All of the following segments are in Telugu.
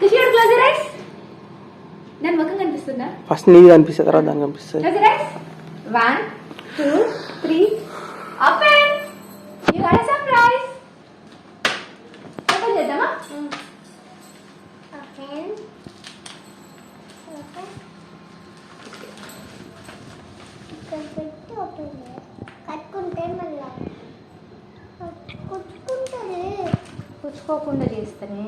క్లోజ్ రైస్ దాని ముఖం కనిపిస్తుందా? ఫస్ట్ నీది కనిపిస్తుంది తర్వాత దానికి కనిపిస్తుంది. Close eyes one two three open you got surprise open చేద్దామా? ఓపెన్ కట్టుకుంటే మళ్ళీ. కుట్టుకుంటుంది పుచ్చుకోకుండా చేస్తానే.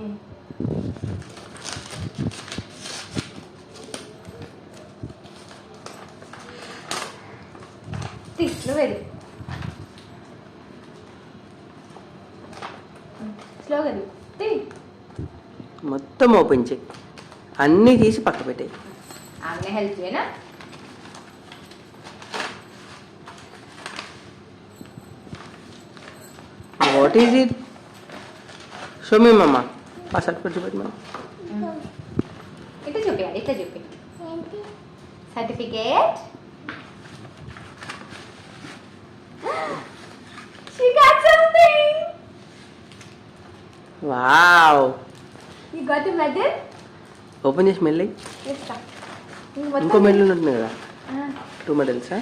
తీ, నువ్వేది స్లోగా మొత్తం ఓపెన్ చేయి. అన్నీ తీసి పక్క పెట్టాయి. ఆమె హెల్ప్ చేయనా what is it show me mama ఆ సర్టిఫికెట్ చూపెట్టి మనం ఇట్లా చూపించాలి ఇట్లా చూపి certificate wow. You got a medal? Open చేసి మెల్లి. ఇస్తా. ఇంక మెడల్ ఉంటుంది కదా టూ మెడల్సా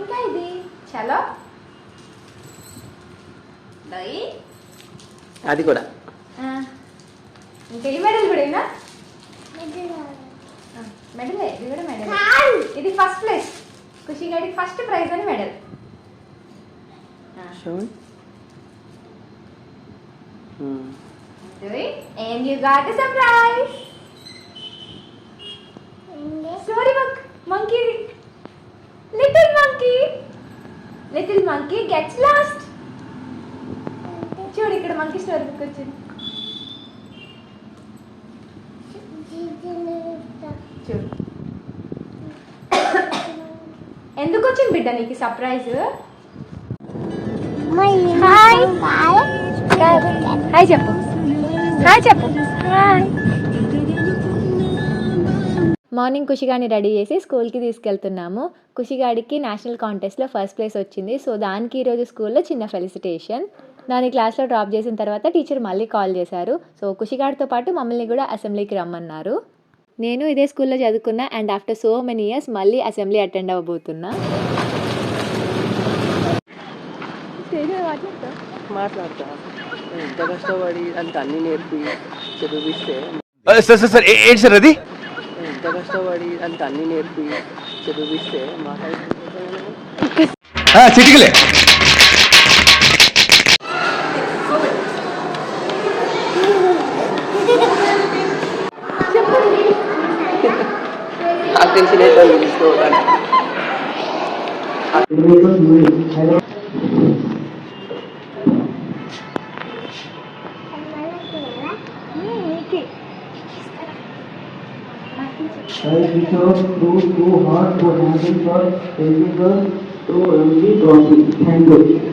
ఇంకా ఇది. చలో. దయ్ అది కూడా. ఇంకా ఈ మెడల్ కూడా మెడలే ఇది కూడా మెడల్. ఇది ఫస్ట్ ప్లేస్ ఖుషి గారికి ఫస్ట్ ప్రైజ్ అని medal Show and you got a surprise ఏంటి? Story book monkey little monkey little monkey gets lost చూడు ఇక్కడ మంకీ స్టోరీ బుక్ వచ్చింది జీజీని ఇస్తా. చూడు ఎందుకు వచ్చింది బిడ్డ నీకు సర్ప్రైజ్ హాయ్ హాయ్ చెప్పు. హాయ్ చెప్పు. హాయ్. మార్నింగ్ ఖుషిగాని రెడీ చేసి స్కూల్కి తీసుకెళ్తున్నాము. ఖుషిగాడికి నేషనల్ కాంటెస్ట్లో ఫస్ట్ ప్లేస్ వచ్చింది. సో దానికి ఈరోజు స్కూల్లో చిన్న ఫెలిసిటేషన్. దాని క్లాస్లో డ్రాప్ చేసిన తర్వాత టీచర్ మళ్ళీ కాల్ చేశారు. సో ఖుషిగాడితో పాటు మమ్మల్ని కూడా అసెంబ్లీకి రమ్మన్నారు. నేను ఇదే స్కూల్లో చదువుకున్నా and after so many years మళ్ళీ అసెంబ్లీ అటెండ్ అవ్వబోతున్నా. మాట్లాడతా ఎంత కష్టపడి అంత అన్ని నేర్పి చదివిస్తే సార్ సార్ సార్ ఏంటి సార్ అది? ఎంత కష్టపడి అంత అన్ని నేర్పి చదివిస్తే మాట్లాడుతుంటే చిటికలే. నాకు తెలిసిన I research through two hard for handling for illegal through only crossing. Thank you.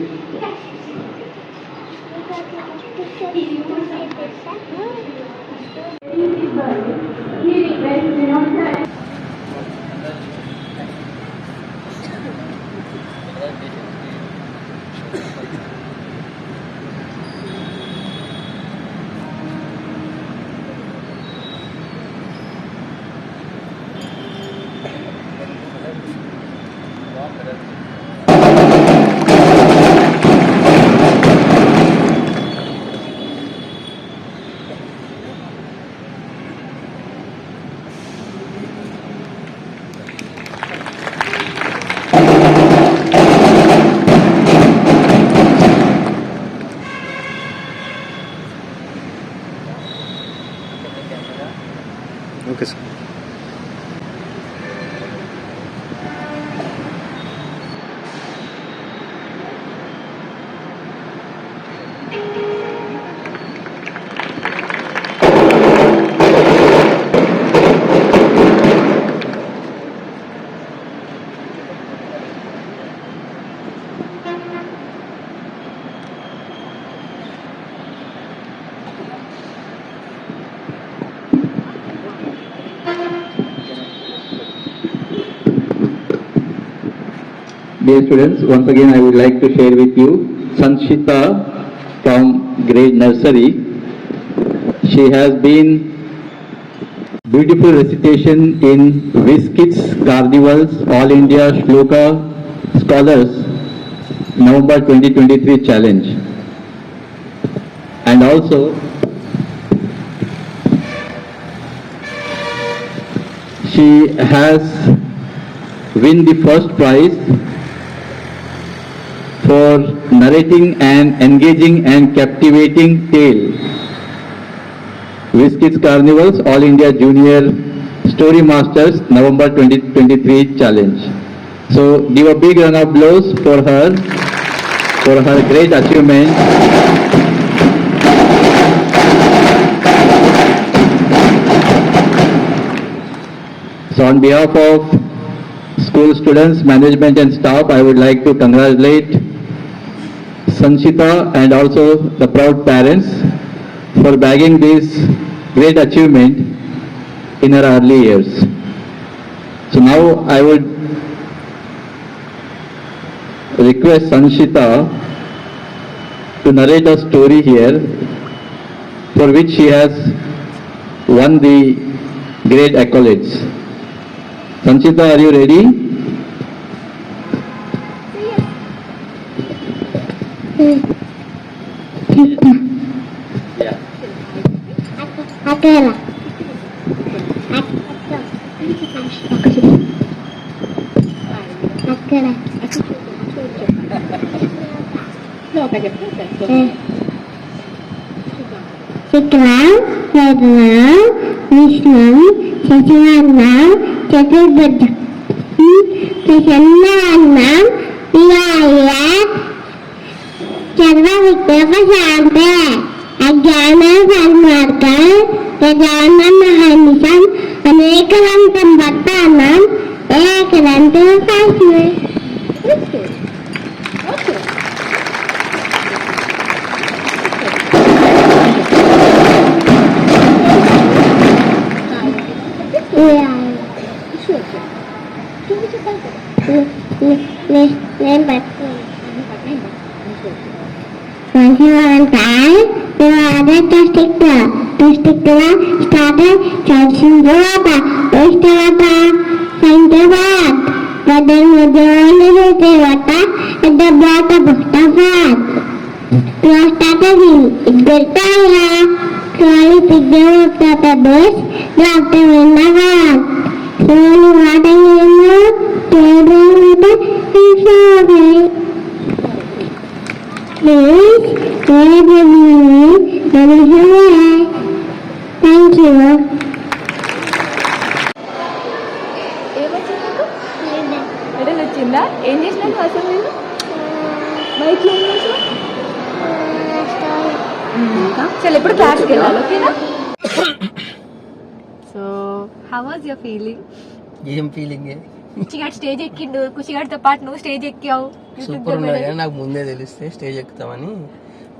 Okay sir Dear students, once again I would like to share with you Sanshita from grade nursery. she has been beautiful recitation in Whiskits Carnivals All India Shloka Scholars November 2023 challenge. And also she has win the first prize for narrating an engaging and captivating tale. Whiskits Carnivals All India Junior Story Masters November 2023 challenge. So give a big round of applause for her, for her great achievement. So on behalf of school students, management and staff, I would like to congratulate Sanchita and also the proud parents for bagging this great achievement in her early years. So now I would request Sanchita to narrate a story here for which she has won the great accolades. Sanchita, are you ready? అక్కడ అక్కడ శుక్లం వేదనం విష్ణం శశివర్ణం చతుర్భుజం. ప్రసన్నాన్నం విహాయ సర్వవిఘ్నోపశాంతే అజ్ఞానం సన్మార్గం jalanan menghabiskan anekaran tempat tanam, dan privasi. Oke. Oke. Iya. Lempar. Masih orang kaya. दुष्टकला स्थापन शासन जोवाता दुष्टवाता संतवात बदल वजवाने हे देवाता दब्बाता भक्ताफात राष्ट्राचा दिन इकडता या स्वामी पिद्य होता दोष लावते वंदावात सोनी वादा येणं तेवढे good Thank you. ఏమొచ్చింది నీకు మెడల్ వచ్చిందా ఏం చేసినాను అసలు నేను బైక్లో ఏం చేసావు క్లాస్కి వెళ్ళాలి ఓకేనా so how was your feeling ఏం ఫీలింగ్ కుషిగాడు స్టేజ్ ఎక్కిండు కుషిగాడితో పాటు నువ్వు స్టేజ్ ఎక్కావు. సూపర్ కానీ నాకు ముందే తెలిస్తే స్టేజ్ ఎక్కుతామని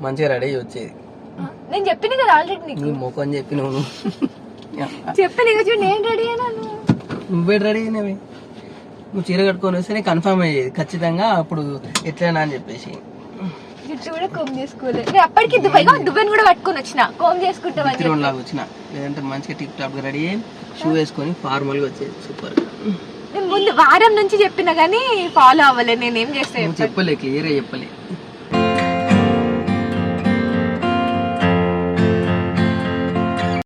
మంచిగా రెడీ అయ్యి వచ్చేది. నేను చెప్పింది కదా ఆల్రెడీ నీకు. నీ ముఖం చెప్పి నువ్వు. చెప్పి నీకు చూడు నేను రెడీ అయినాను నువ్వే. రెడీ అయినవి. నువ్వు చీర కట్టుకొని వస్తే నేను కన్ఫర్మ్ అయ్యేది. ఖచ్చితంగా అప్పుడు ఎట్లైనా అని చెప్పేసి. జుట్టు కూడా కోమ్ చేసుకోలేదు నేను అప్పటికి దుబాయ్గా దుబాయ్ని కూడా పట్టుకొని వచ్చిన. కోమ్ చేసుకుంటామని చెప్పి. తిరుమల లాగా వచ్చిన. లేదంటే మంచిగా టిప్ టాప్ రెడీ అయ్యి షూ వేసుకొని ఫార్మల్గా వచ్చేది. సూపర్ నేను ముందు వారం నుంచి చెప్పిన కానీ ఫాలో అవ్వలేదు నేను ఏం చేస్తా నువ్వు చెప్పలే క్లియర్ చెప్పలే.